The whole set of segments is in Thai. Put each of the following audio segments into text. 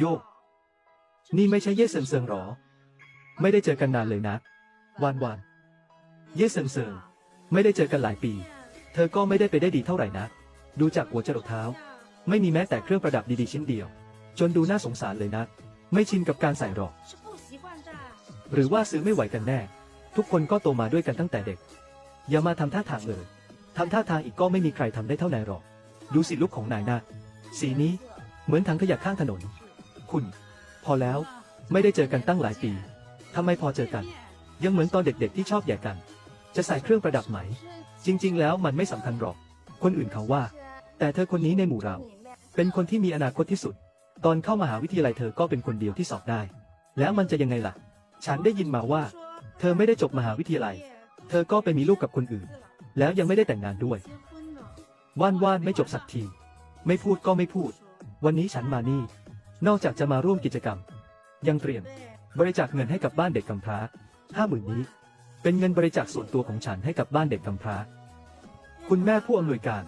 โยก นี่ไม่ใช่เย่เซิงเซิงหรอ ไม่ได้เจอกันนานเลยนะ วันวัน เย่เซิงเซิง ไม่ได้เจอกันหลายปี เธอก็ไม่ได้ไปได้ดีเท่าไหร่นะ ดูจากหัวจรดเท้า ไม่มีแม้แต่เครื่องประดับดีๆชิ้นเดียว จนดูน่าสงสารเลยนะ ไม่ชินกับการใส่หรอก หรือว่าซื้อไม่ไหวกันแน่ ทุกคนก็โตมาด้วยกันตั้งแต่เด็ก อย่ามาทำท่าทางเลยทำท่าทางอีกก็ไม่มีใครทำได้เท่านายหรอก ดูสิลูกของนายนะสีนี้เหมือนถังขยะข้างถนน คุณ พอแล้ว ไม่ได้เจอกันตั้งหลายปีทำไมพอเจอกัน ยังเหมือนตอนเด็กๆที่ชอบแย่กัน จะใส่เครื่องประดับไหม จริง ๆ แล้วมันไม่สำคัญหรอก คนอื่นเขาว่า แต่เธอคนนี้ในหมู่เรา เป็นคนที่มีอนาคตที่สุด ตอนเข้ามหาวิทยาลัยเธอก็เป็นคนเดียวที่สอบได้ แล้วมันจะยังไงล่ะ ฉันได้ยินมาว่า เธอไม่ได้จบมหาวิทยาลัย เธอก็ไปมีลูกกับคนอื่น แล้วยังไม่ได้แต่งงานด้วย ว่านว่านไม่จบสักที ไม่พูดก็ไม่พูด วันนี้ฉันมานี่ นอกจากจะมาร่วมกิจกรรม ยังเตรียมบริจาคเงินให้กับบ้านเด็กกำพร้าห้าหมื่นนี้ เป็นเงินบริจาคส่วนตัวของฉันให้กับบ้านเด็กกำพร้า คุณแม่ผู้อำนวยการ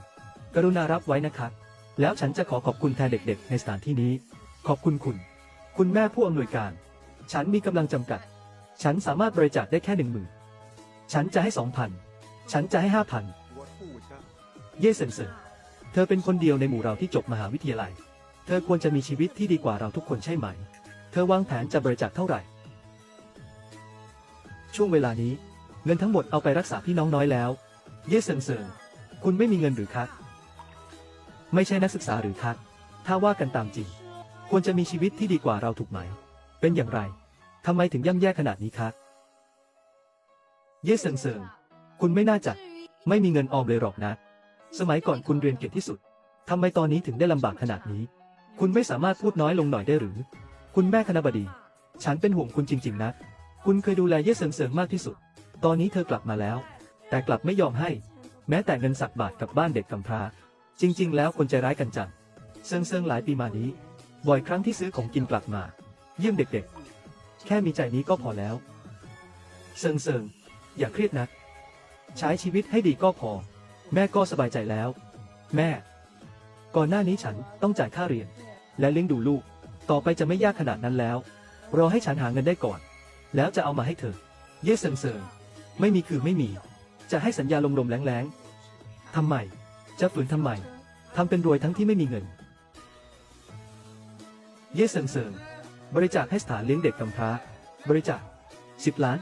กรุณารับไว้นะครับแล้วฉันจะขอขอบคุณแทนเด็กๆ ในสถานที่นี้ ขอบคุณคุณ คุณแม่ผู้อำนวยการ ฉันมีกำลังจำกัด ฉันสามารถบริจาคได้แค่หนึ่งหมื่นฉันจะให้สองพันฉันจะให้ห้าพันเย่เซินเซินเธอเป็นคนเดียวในหมู่เราที่จบมหาวิทยาลัย เธอควรจะมีชีวิตที่ดีกว่าเราทุกคนใช่ไหม เธอวางแผนจะบริจาคเท่าไหร่ ช่วงเวลานี้ เงินทั้งหมดเอาไปรักษาพี่น้องน้อยแล้ว เย่เซินเซินคุณไม่มีเงินหรือคะไม่ใช่นักศึกษาหรือคะถ้าว่ากันตามจริง ควรจะมีชีวิตที่ดีกว่าเราถูกไหม เป็นอย่างไรทำไมถึงย่ำแย่ขนาดนี้คะเย่เซินเซินคุณไม่น่าจะไม่มีเงินออมเลยหรอกนะ สมัยก่อนคุณเรียนเก่งที่สุดทำไมตอนนี้ถึงได้ลำบากขนาดนี้ คุณไม่สามารถพูดน้อยลงหน่อยได้หรือ คุณแม่คณบดี ฉันเป็นห่วงคุณจริง ๆ นะ คุณเคยดูแลเย่เซิงเซิงมากที่สุด ตอนนี้เธอกลับมาแล้ว แต่กลับไม่ยอมให้ แม้แต่เงินสักบาทกับบ้านเด็กกำพร้า จริง ๆ แล้วคนใจร้ายกันจัง เซิงเซิงหลายปีมานี้ บ่อยครั้งที่ซื้อของกินกลับมา เยี่ยมเด็กๆ แค่มีใจนี้ก็พอแล้ว เซิงเซิงอย่าเครียดนะ ใช้ชีวิตให้ดีก็พอ แม่ก็สบายใจแล้ว แม่ ก่อนหน้านี้ฉันต้องจ่ายค่าเรียน และเลี้ยงดูลูก ต่อไปจะไม่ยากขนาดนั้นแล้ว รอให้ฉันหาเงินได้ก่อน แล้วจะเอามาให้เธอ เย่เซิงเซิงไม่มีคือไม่มี จะให้สัญญาลมๆแรงๆทำไม จะฝืนทำไมทำเป็นรวยทั้งที่ไม่มีเงิน เย่เซิงเซิงบริจาคให้สถานเลี้ยงเด็กกำพร้า บริจาคสิบล้าน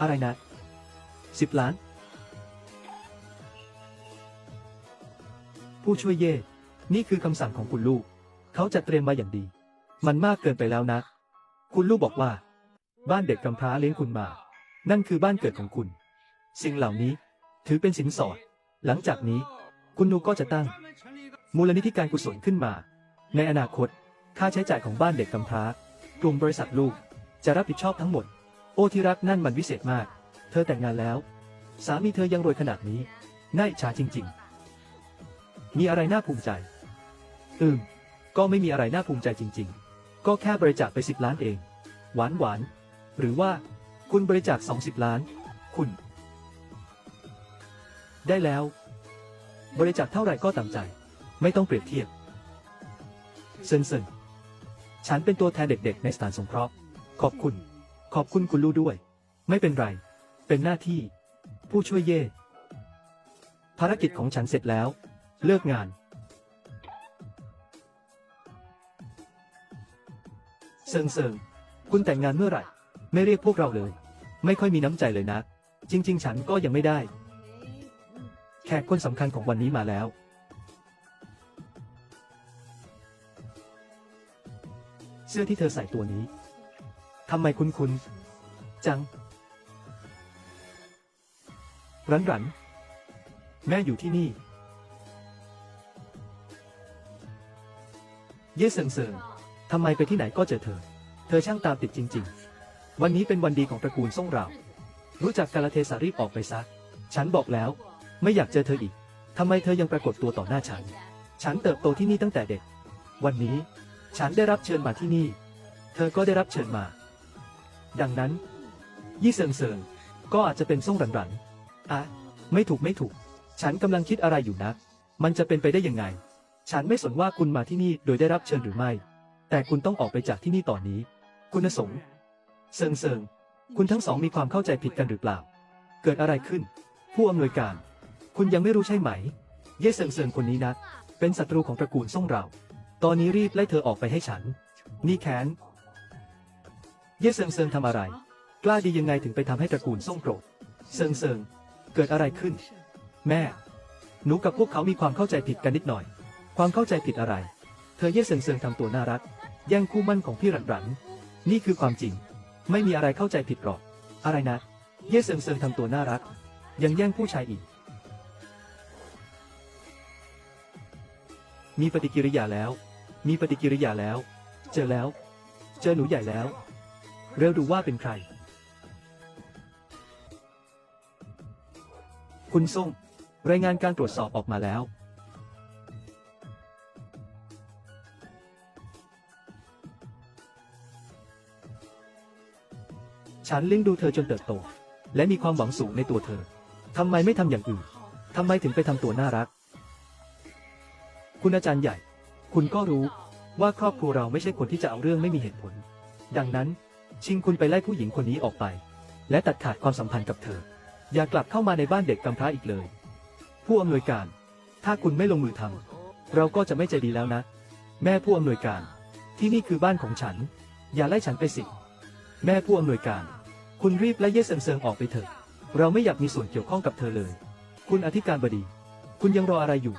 อะไรนะ สิบล้าน ผู้ช่วยเย่ นี่คือคำสั่งของคุณลูก เขาจะเตรียมมาอย่างดี มันมากเกินไปแล้วนะ คุณลูกบอกว่า บ้านเด็กกำพร้าเลี้ยงคุณมา นั่นคือบ้านเกิดของคุณ สิ่งเหล่านี้ถือเป็นสินสอด หลังจากนี้ คุณนูก็จะตั้ง มูลนิธิการกุศลขึ้นมา ในอนาคต ค่าใช้จ่ายของบ้านเด็กกำพร้ากลุ่มบริษัทลูกจะรับผิดชอบทั้งหมด โอ้ที่รักนั่นมันวิเศษมาก เธอแต่งงานแล้ว สามีเธอยังรวยขนาดนี้น่าอิจฉาจริง ๆ มีอะไรน่าภูมิใจ อืม ก็ไม่มีอะไรน่าภูมิใจจริง ๆ ก็แค่บริจาคไปสิบล้านเอง หวานหวาน หรือว่า คุณบริจาคสองสิบล้าน คุณ ได้แล้ว บริจาคเท่าไหร่ก็ตามใจ ไม่ต้องเปรียบเทียบ เซินเซนฉันเป็นตัวแทนเด็ก ๆ ในสถานสงเคราะห์ ขอบคุณ ขอบคุณคุณลูกด้วย ไม่เป็นไร เป็นหน้าที่ ผู้ช่วยเย่ ภารกิจของฉันเสร็จแล้ว เลิกงาน เซิงเซิงคุณแต่งงานเมื่อไหร่ ไม่เรียกพวกเราเลย ไม่ค่อยมีน้ำใจเลยนะ จริง ๆ ฉันก็ยังไม่ได้ แขกคนสำคัญของวันนี้มาแล้ว เสื้อที่เธอใส่ตัวนี้ทำไมคุ้นคุ้นๆจัง รันรัน แม่อยู่ที่นี่ เย่เซิงเซิงทำไมไปที่ไหนก็เจอเธอ เธอช่างตามติดจริง ๆ วันนี้เป็นวันดีของตระกูลซ่งเรา รู้จักกาลเทสารีบออกไปซะ ฉันบอกแล้ว ไม่อยากเจอเธออีก ทำไมเธอยังปรากฏตัวต่อหน้าฉัน ฉันเติบโตที่นี่ตั้งแต่เด็ก วันนี้ ฉันได้รับเชิญมาที่นี่ เธอก็ได้รับเชิญมา ดังนั้น ยี่เซิงเซิงก็อาจจะเป็นส่งรันรัน อะไม่ถูกไม่ถูก ฉันกำลังคิดอะไรอยู่นะ มันจะเป็นไปได้ยังไง ฉันไม่สนว่าคุณมาที่นี่โดยได้รับเชิญหรือไม่ แต่คุณต้องออกไปจากที่นี่ตอนนี้ คุณสงเซิงเซิงคุณทั้งสองมีความเข้าใจผิดกันหรือเปล่า เกิดอะไรขึ้น ผู้อำนวยการ คุณยังไม่รู้ใช่ไหม เย่เซิงเซิงคนนี้นะ เป็นศัตรูของตระกูลซ่งเรา ตอนนี้รีบไล่เธอออกไปให้ฉัน นี่แค้น เย่เซิงเซิงทำอะไร กล้าดียังไงถึงไปทำให้ตระกูลซ่งโกรธ เซิงเซิง เกิดอะไรขึ้น แม่ หนูกับพวกเขามีความเข้าใจผิดกันนิดหน่อย ความเข้าใจผิดอะไร เธอเย่เซิงเซิงทำตัวน่ารัก แย่งคู่มั่นของพี่หรันหรัน นี่คือความจริง ไม่มีอะไรเข้าใจผิดหรอก อะไรนะ เย่เซิงเซิงทำตัวน่ารัก ยังแย่งผู้ชายอีก มีปฏิกิริยาแล้ว มีปฏิกิริยาแล้ว เจอแล้ว เจอหนูใหญ่แล้ว เร็วดูว่าเป็นใคร คุณส้มรายงานการตรวจสอบออกมาแล้ว ฉันเลี้ยงดูเธอจนเติบโต และมีความหวังสูงในตัวเธอ ทำไมไม่ทำอย่างอื่น ทำไมถึงไปทำตัวน่ารัก คุณอาจารย์ใหญ่ คุณก็รู้ว่าครอบครัวเราไม่ใช่คนที่จะเอาเรื่องไม่มีเหตุผล ดังนั้น ชิงคุณไปไล่ผู้หญิงคนนี้ออกไป และตัดขาดความสัมพันธ์กับเธอ อย่ากลับเข้ามาในบ้านเด็กกำพร้าอีกเลย ผู้อำนวยการ ถ้าคุณไม่ลงมือทำเราก็จะไม่ใจดีแล้วนะ แม่ผู้อำนวยการ ที่นี่คือบ้านของฉัน อย่าไล่ฉันไปสิ แม่ผู้อำนวยการ คุณรีบไล่เย่เซิงเซิงออกไปเถอะ เราไม่อยากมีส่วนเกี่ยวข้องกับเธอเลย คุณอธิการบดี คุณยังรออะไรอยู่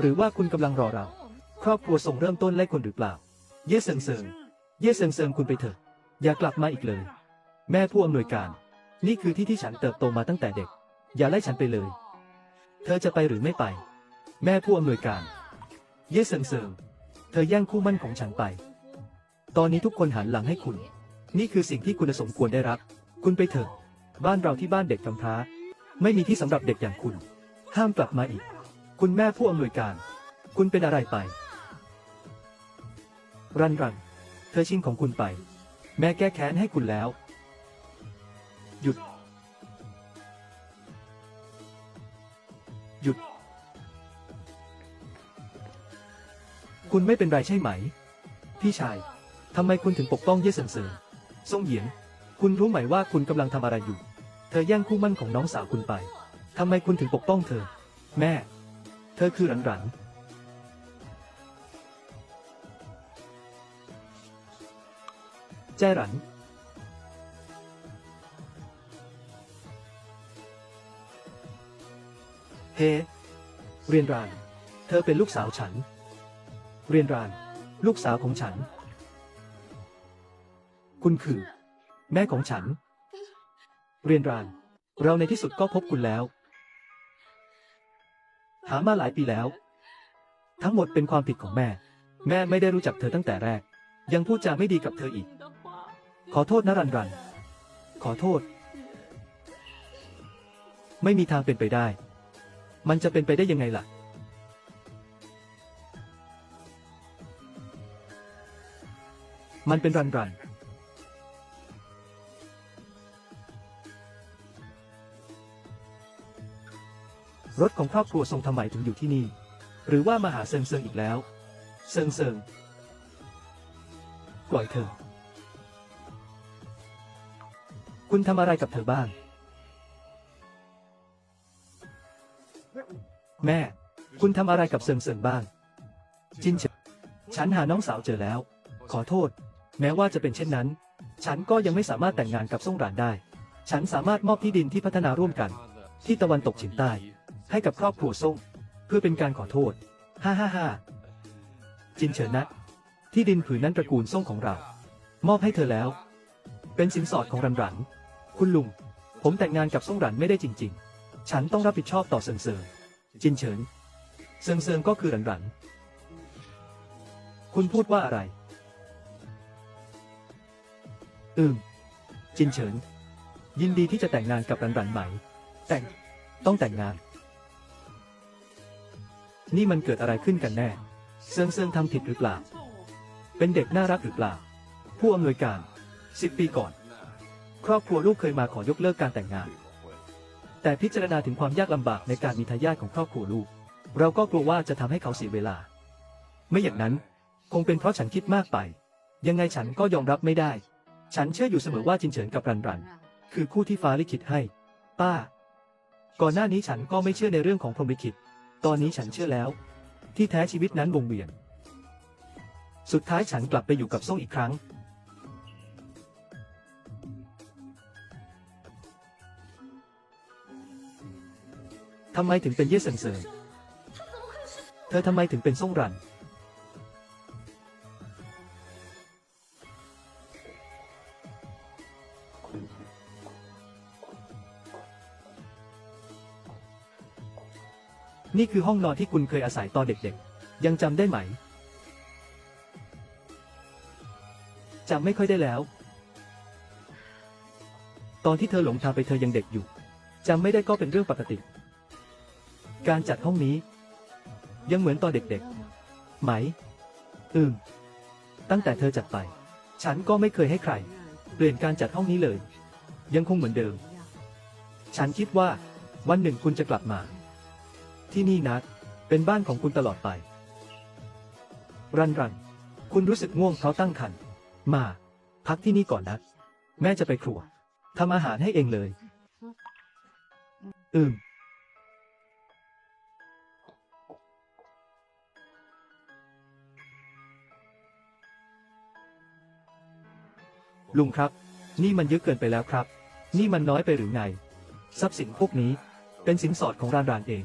หรือว่าคุณกำลังรอเรา ครอบครัวส่งเริ่มต้นไล่คนหรือเปล่า เย่เซิงเซิงเย่เซิงเซิงคุณไปเถอะ อย่ากลับมาอีกเลย แม่ผู้อำนวยการ นี่คือที่ที่ฉันเติบโตมาตั้งแต่เด็ก อย่าไล่ฉันไปเลย เธอจะไปหรือไม่ไป แม่ผู้อำนวยการ เย่เซิงเซิงเธอแย่งคู่มั่นของฉันไป ตอนนี้ทุกคนหันหลังให้คุณ นี่คือสิ่งที่คุณสมควรได้รับ คุณไปเถอะ บ้านเราที่บ้านเด็กกำพร้า ไม่มีที่สำหรับเด็กอย่างคุณ ห้ามกลับมาอีก คุณแม่ผู้อำนวยการ คุณเป็นอะไรไป รันรัน เธอชิงของคุณไป แม่แก้แค้นให้คุณแล้ว คุณไม่เป็นไรใช่ไหม พี่ชาย ทำไมคุณถึงปกป้องเย่เซิงเซิงซ่งเหยียน คุณรู้ไหมว่าคุณกำลังทำอะไรอยู่ เธอแย่งคู่มั่นของน้องสาวคุณไป ทำไมคุณถึงปกป้องเธอ แม่ เธอคือหลันหลันแจ้หลันเฮเรียนราน เธอเป็นลูกสาวฉัน เรียนราน ลูกสาวของฉัน คุณคือ แม่ของฉัน เรียนราน เราในที่สุดก็พบคุณแล้ว หามาหลายปีแล้ว ทั้งหมดเป็นความผิดของแม่ แม่ไม่ได้รู้จักเธอตั้งแต่แรก ยังพูดจาไม่ดีกับเธออีก ขอโทษนะรันรัน ขอโทษ ไม่มีทางเป็นไปได้ มันจะเป็นไปได้ยังไงล่ะ มันเป็นรันรันรถของครอบครัวทรงทำไมถึงอยู่ที่นี่ หรือว่ามาหาเซิงเซิงอีกแล้ว เซิงเซิงปล่อยเธอ คุณทำอะไรกับเธอบ้าง แม่ คุณทำอะไรกับเซิงเซิงบ้าง จินเฉยฉันหาน้องสาวเจอแล้ว ขอโทษ แม้ว่าจะเป็นเช่นนั้น ฉันก็ยังไม่สามารถแต่งงานกับซ่งหรานได้ ฉันสามารถมอบที่ดินที่พัฒนาร่วมกัน ที่ตะวันตกเฉียงใต้ ให้กับครอบครัวซ่งเพื่อเป็นการขอโทษ ฮ่าฮ่าฮ่าจินเฉินนะที่ดินผืนนั้นตระกูลซ่งของเรา มอบให้เธอแล้ว เป็นสินสอดของรันรัน คุณลุง ผมแต่งงานกับซ่งหรันไม่ได้จริง ๆ ฉันต้องรับผิดชอบต่อเซิงเซิงจินเฉินเซิงเซิงก็คือรันหรัน คุณพูดว่าอะไร อืม จินเฉิน ยินดีที่จะแต่งงานกับรันรันไหม แต่ง ต้องแต่งงาน นี่มันเกิดอะไรขึ้นกันแน่ เซิงเซิงทำผิดหรือเปล่า เป็นเด็กน่ารักหรือเปล่า ผู้อำนวยการสิบปีก่อน ครอบครัวลูกเคยมาขอยกเลิกการแต่งงาน แต่พิจารณาถึงความยากลำบากในการมีทายาทของครอบครัวลูก เราก็กลัวว่าจะทำให้เขาเสียเวลา ไม่อย่างนั้น คงเป็นเพราะฉันคิดมากไป ยังไงฉันก็ยอมรับไม่ได้ ฉันเชื่ออยู่เสมอว่าจินเฉินกับรันรัน คือคู่ที่ฟ้าลิขิตให้ ป้า ก่อนหน้านี้ฉันก็ไม่เชื่อในเรื่องของพรหมลิขิต ตอนนี้ฉันเชื่อแล้ว ที่แท้ชีวิตนั้นวงเวียน สุดท้ายฉันกลับไปอยู่กับซ่งอีกครั้ง ทำไมถึงเป็นเย่เซิงเซิงเธอทำไมถึงเป็นซ่งรัน นี่คือห้องนอนที่คุณเคยอาศัยตอนเด็กๆ ยังจำได้ไหม จำไม่ค่อยได้แล้ว ตอนที่เธอหลงทางไปเธอยังเด็กอยู่ จำไม่ได้ก็เป็นเรื่องปกติ การจัดห้องนี้ ยังเหมือนตอนเด็กๆ ไหม อืม ตั้งแต่เธอจัดไป ฉันก็ไม่เคยให้ใคร เปลี่ยนการจัดห้องนี้เลย ยังคงเหมือนเดิม ฉันคิดว่า วันหนึ่งคุณจะกลับมา ที่นี่นะเป็นบ้านของคุณตลอดไป รันรัน คุณรู้สึกง่วงเพราะตั้งครรภ์มา พักที่นี่ก่อนนะแม่จะไปครัวทำอาหารให้เองเลย อืม ลุงครับ นี่มันเยอะเกินไปแล้วครับ นี่มันน้อยไปหรือไง ทรัพย์สินพวกนี้ เป็นสินสอดของรานรานเอง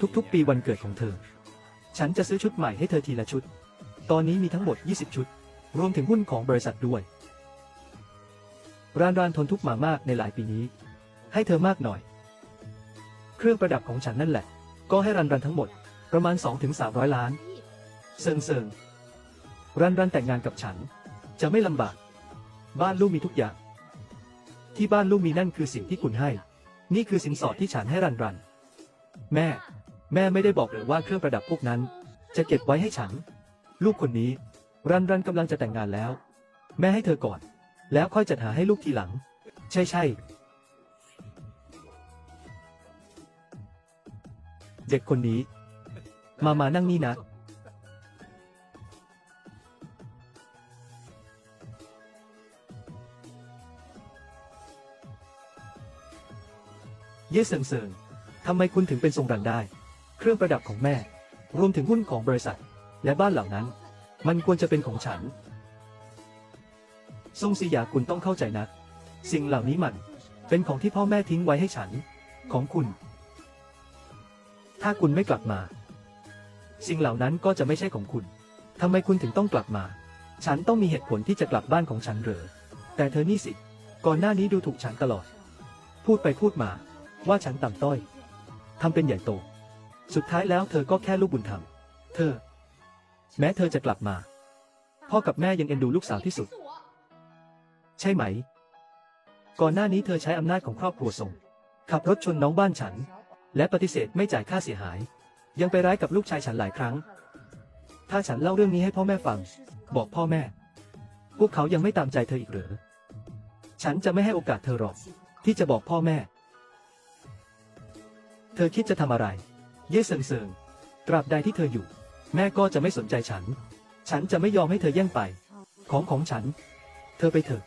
ทุกๆ ปีวันเกิดของเธอ ฉันจะซื้อชุดใหม่ให้เธอทีละชุด ตอนนี้มีทั้งหมด 20 ชุด รวมถึงหุ้นของบริษัทด้วย รานรานทนทุกข์มามากในหลายปีนี้ ให้เธอมากหน่อย เครื่องประดับของฉันนั่นแหละ ก็ให้รันรันทั้งหมด ประมาณ 2-300 ล้าน เซิงเซิงรันรันแต่งงานกับฉัน จะไม่ลำบาก บ้านลูกมีทุกอย่าง ที่บ้านลูกมีนั่นคือสิ่งที่คุณให้ นี่คือสินสอดที่ฉันให้รันรัน แม่ แม่ไม่ได้บอกเลยว่าเครื่องประดับพวกนั้น จะเก็บไว้ให้ฉัน ลูกคนนี้ รันรันกำลังจะแต่งงานแล้ว แม่ให้เธอก่อน แล้วค่อยจัดหาให้ลูกทีหลัง ใช่ใช่เด็กคนนี้ มามานั่งนี่นะ เย่เซิงเซิงทำไมคุณถึงเป็นทรงรันได้ เครื่องประดับของแม่ รวมถึงหุ้นของบริษัท และบ้านเหล่านั้น มันควรจะเป็นของฉัน ทรงสียาคุณต้องเข้าใจนะ สิ่งเหล่านี้มัน เป็นของที่พ่อแม่ทิ้งไว้ให้ฉัน ของคุณ ถ้าคุณไม่กลับมา สิ่งเหล่านั้นก็จะไม่ใช่ของคุณทำไมคุณถึงต้องกลับมา ฉันต้องมีเหตุผลที่จะกลับบ้านของฉันเหรอ แต่เธอนี่สิ ก่อนหน้านี้ดูถูกฉันตลอด พูดไปพูดมา ว่าฉันต่ำต้อยทำเป็นใหญ่โต สุดท้ายแล้วเธอก็แค่ลูกบุญธรรม เธอ แม้เธอจะกลับมา พ่อกับแม่ยังเอ็นดูลูกสาวที่สุด ใช่ไหม ก่อนหน้านี้เธอใช้อำนาจของครอบครัวส่ง ขับรถชนน้องบ้านฉัน และปฏิเสธไม่จ่ายค่าเสียหาย ยังไปร้ายกับลูกชายฉันหลายครั้ง ถ้าฉันเล่าเรื่องนี้ให้พ่อแม่ฟัง บอกพ่อแม่ พวกเขายังไม่ตามใจเธออีกเหรอ ฉันจะไม่ให้โอกาสเธอหรอก ที่จะบอกพ่อแม่ เธอคิดจะทำอะไร เย่เซิงเซิงตราบใดที่เธออยู่ แม่ก็จะไม่สนใจฉัน ฉันจะไม่ยอมให้เธอแย่งไป ของของฉัน เธอไปเถอะ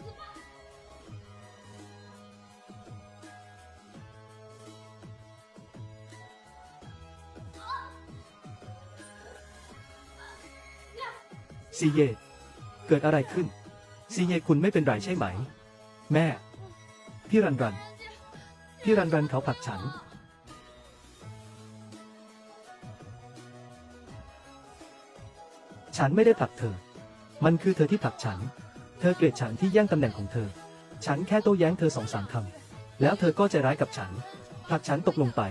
ซีเย เกิดอะไรขึ้น ซีเยคุณไม่เป็นไรใช่ไหม แม่ พี่รันรัน พี่รันรันเขาผลักฉัน ฉันไม่ได้ผลักเธอ มันคือเธอที่ผลักฉัน เธอเกลียดฉันที่แย่งตำแหน่งของเธอ ฉันแค่โต้แย้งเธอสองสามคำ แล้วเธอก็ใจร้ายกับฉัน ผลักฉันตกลงไป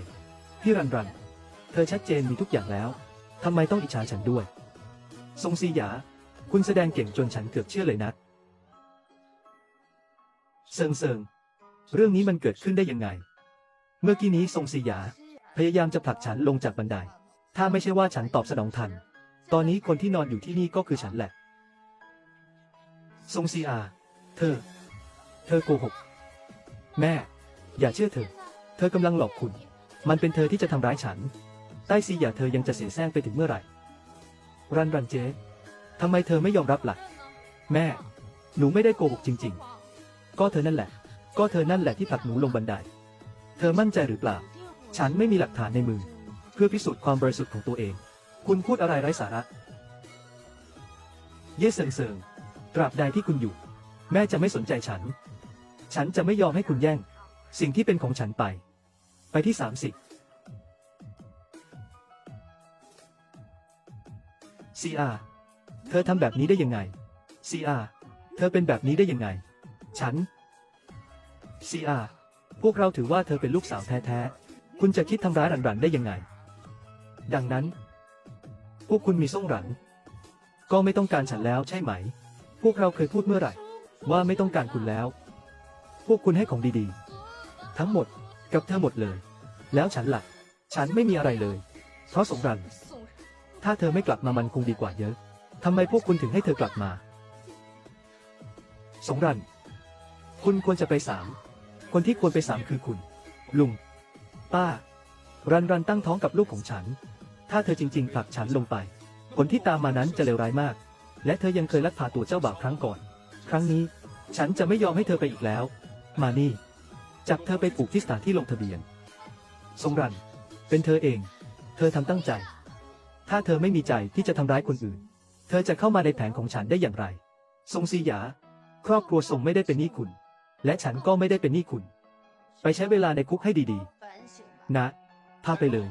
พี่รันรัน เธอชัดเจนมีทุกอย่างแล้ว ทำไมต้องอิจฉาฉันด้วย ทรงซีหยา คุณแสดงเก่งจนฉันเกือบเชื่อเลยนะเซิงเซิง เรื่องนี้มันเกิดขึ้นได้ยังไง เมื่อกี้นี้ทรงซีหยา พยายามจะผลักฉันลงจากบันได ถ้าไม่ใช่ว่าฉันตอบสนองทัน ตอนนี้คนที่นอนอยู่ที่นี่ก็คือฉันแหละ ทรงซีอา เธอ เธอโกหก แม่ อย่าเชื่อเธอ เธอกำลังหลอกคุณ มันเป็นเธอที่จะทำร้ายฉัน ใต้ซีอย่าเธอยังจะเสียแซงไปถึงเมื่อไหร่ รันรันเจ๊ทำไมเธอไม่ยอมรับล่ะแม่ หนูไม่ได้โกหกจริง ๆ ก็เธอนั่นแหละ ก็เธอนั่นแหละที่ผลักหนูลงบันได เธอมั่นใจหรือเปล่า ฉันไม่มีหลักฐานในมือ เพื่อพิสูจน์ความบริสุทธิ์ของตัวเอง คุณพูดอะไรไร้สาระ เย่เซิงเซิงตราบใดที่คุณอยู่ แม่จะไม่สนใจฉัน ฉันจะไม่ยอมให้คุณแย่ง สิ่งที่เป็นของฉันไป ไปที่สามสิบซีอาเธอทำแบบนี้ได้ยังไงซีอาเธอเป็นแบบนี้ได้ยังไง ฉันซีอาพวกเราถือว่าเธอเป็นลูกสาวแท้ๆ คุณจะคิดทำร้ายหลันได้ยังไง ดังนั้น พวกคุณมีส่งหลัง ก็ไม่ต้องการฉันแล้วใช่ไหม พวกเราเคยพูดเมื่อไหร่ ว่าไม่ต้องการคุณแล้ว พวกคุณให้ของดีๆ ทั้งหมดกับเธอหมดเลย แล้วฉันล่ะฉันไม่มีอะไรเลย เพราะสงรานถ้าเธอไม่กลับมามันคงดีกว่าเยอะทำไมพวกคุณถึงให้เธอกลับมา สงรานคุณควรจะไปสาม คนที่ควรไปสามคือคุณ ลุง ป้า รันรันตั้งท้องกับลูกของฉัน ถ้าเธอจริงๆผลักฉันลงไป ผลที่ตามมานั้นจะเลวร้ายมาก และเธอยังเคยลักพาตัวเจ้าบ่าวครั้งก่อน ครั้งนี้ ฉันจะไม่ยอมให้เธอไปอีกแล้ว มานี่ จับเธอไปผูกที่สถานที่ลงทะเบียน สงรัน เป็นเธอเอง เธอทำตั้งใจ ถ้าเธอไม่มีใจที่จะทำร้ายคนอื่น เธอจะเข้ามาในแผนของฉันได้อย่างไร ทรงซีหยา ครอบครัวทรงไม่ได้เป็นหนี้คุณ และฉันก็ไม่ได้เป็นหนี้คุณ ไปใช้เวลาในคุกให้ดีๆ นะ พาไปเลย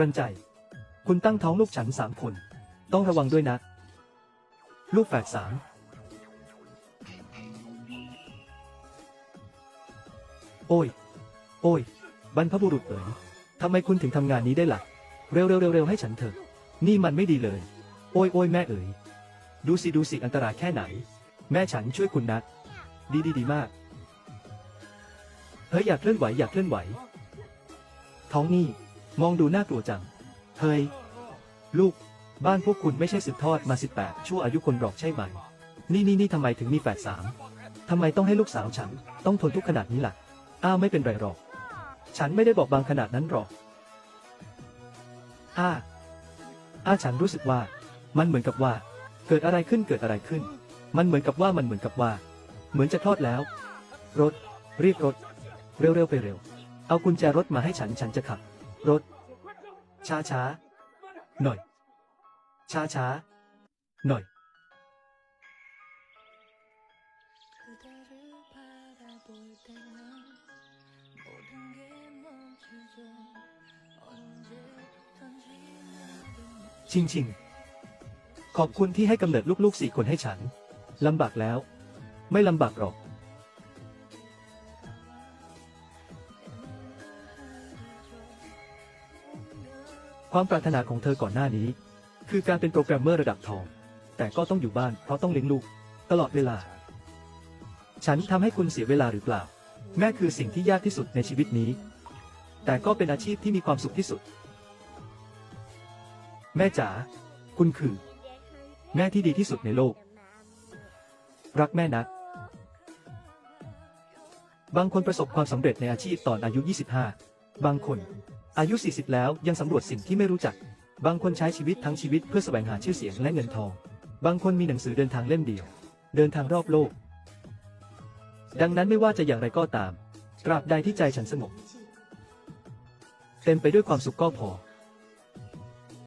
รันใจ คุณตั้งท้องลูกฉันสามคน ต้องระวังด้วยนะ ลูกแฝดสามโอ้ย โอ้ย บรรพบุรุษเอ๋ยทำไมคุณถึงทำงานนี้ได้ล่ะ เร็วเร็วเร็วเร็วให้ฉันเถอะ นี่มันไม่ดีเลย โอ้ยโอ้ยแม่เอ๋ย ดูสิดูสิอันตรายแค่ไหน แม่ฉันช่วยคุณนะ ดีดีดีมาก เฮ้ยอยากเคลื่อนไหวอยากเคลื่อนไหว ท้องนี่ มองดูน่ากลัวจัง เฮ้ย ลูก บ้านพวกคุณไม่ใช่สืบทอดมา 18 ชั่วอายุคนหรอกใช่ไหม นี่นี่นี่ทำไมถึงมีแฝดสามทำไมต้องให้ลูกสาวฉัน ต้องทนทุกขนาดนี้ล่ะ อ้าวไม่เป็นไรหรอก ฉันไม่ได้บอกบางขนาดนั้นหรอก อ้า อ้าฉันรู้สึกว่า มันเหมือนกับว่า เกิดอะไรขึ้นเกิดอะไรขึ้น มันเหมือนกับว่ามันเหมือนกับว่า เหมือนจะคลอดแล้ว รถ รีบรถ เร็วๆไปเร็ว เอากุญแจรถมาให้ฉันฉันจะขับ รถ ช้าช้าหน่อย ช้าช้าหน่อย ชิงชิง ขอบคุณที่ให้กำเนิดลูกๆสี่คนให้ฉัน ลำบากแล้ว ไม่ลำบากหรอก ความปรารถนาของเธอก่อนหน้านี้ คือการเป็นโปรแกรมเมอร์ระดับทอง แต่ก็ต้องอยู่บ้านเพราะต้องเลี้ยงลูก ตลอดเวลา ฉันทำให้คุณเสียเวลาหรือเปล่า แม่คือสิ่งที่ยากที่สุดในชีวิตนี้ แต่ก็เป็นอาชีพที่มีความสุขที่สุด แม่จ๋าคุณคือ แม่ที่ดีที่สุดในโลก รักแม่นะบางคนประสบความสำเร็จในอาชีพตอนอายุ 25 บางคน อายุ 40 แล้วยังสำรวจสิ่งที่ไม่รู้จัก บางคนใช้ชีวิตทั้งชีวิตเพื่อแสวงหาชื่อเสียงและเงินทอง บางคนมีหนังสือเดินทางเล่มเดียว เดินทางรอบโลก ดังนั้นไม่ว่าจะอย่างไรก็ตาม ตราบใดที่ใจฉันสงบ เต็มไปด้วยความสุขก็พอ